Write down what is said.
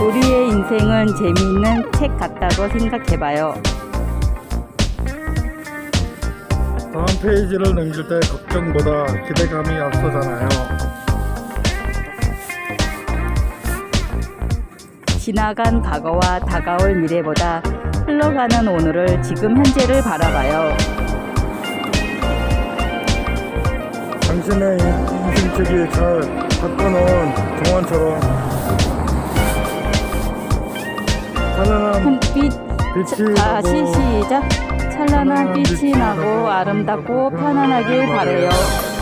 인생은 재미있는 책 같다고 생각해봐요. 다음 페이지를 넘길 때 걱정보다 기대감이 앞서잖아요. 지나간 과거와 다가올 미래보다 흘러가는 오늘을 지금 현재를 바라봐요. 당신의 인생책이 잘 바꿔놓은 동안처럼 빛, 빛이 자, 시, 나고 시작. 찬란한 빛이 나고 아름답고 편안하길 바래요.